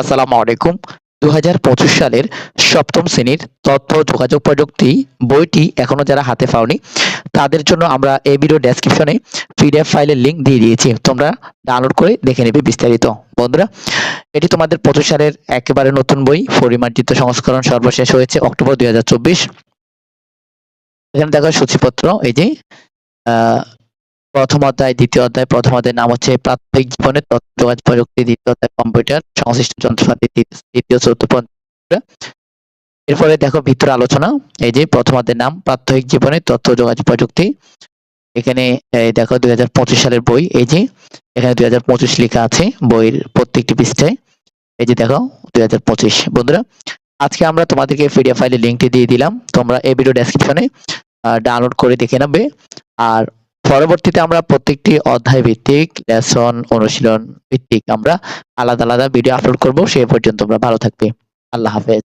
আসসালামু আলাইকুম। দু হাজার পঁচিশ সালের সপ্তম শ্রেণির তথ্য, যোগাযোগ প্রযুক্তি বইটি এখনও যারা হাতে পাওনি, তাদের জন্য আমরা এই ভিডিও ডেসক্রিপশনে পিডিএফ ফাইলের লিংক দিয়ে দিয়েছি। তোমরা ডাউনলোড করে দেখে নেবে বিস্তারিত। বন্ধুরা, এটি তোমাদের পঁচিশ সালের একেবারে নতুন বই। পরিমার্জিত সংস্করণ সর্বশেষ হয়েছে অক্টোবর দু হাজার চব্বিশ। এখানে দেখো সূচিপত্র, এই যে প্রথম অধ্যায়, দ্বিতীয় অধ্যায়, প্রথম অধ্যায়ের নাম হচ্ছে প্রাথমিক জীবনে তথ্য প্রযুক্তি, দ্বিতীয় অধ্যায় কম্পিউটার, সংশ্লিষ্ট যন্ত্রপাতি, তৃতীয়- চতুর্থ এরপরে দেখো ভিতর আলোচনা, এই যে প্রথম অধ্যায়ের নাম প্রাথমিক জীবনে তথ্য যোগাযোগ প্রযুক্তি। এখানে দেখো দুই হাজার পঁচিশ সালের বই, এই যে এখানে দুই হাজার পঁচিশ লেখা আছে বইয়ের প্রত্যেকটি পৃষ্ঠায়। এই যে দেখো দুই হাজার পঁচিশ, বন্ধুরা, আজকে আমরা তোমাদেরকে পিডিএফ ফাইলের লিঙ্কটি দিয়ে দিলাম, তোমরা এই ভিডিও ডেসক্রিপশনে ডাউনলোড করে দেখে নেবে। আর পরবর্তীতে আমরা প্রত্যেকটি অধ্যায় ভিত্তিক লেসন অনুশীলন ভিত্তিক আমরা আলাদা আলাদা ভিডিও আপলোড করব। সেই পর্যন্ত আমরা ভালো থাকবে। আল্লাহ হাফেজ।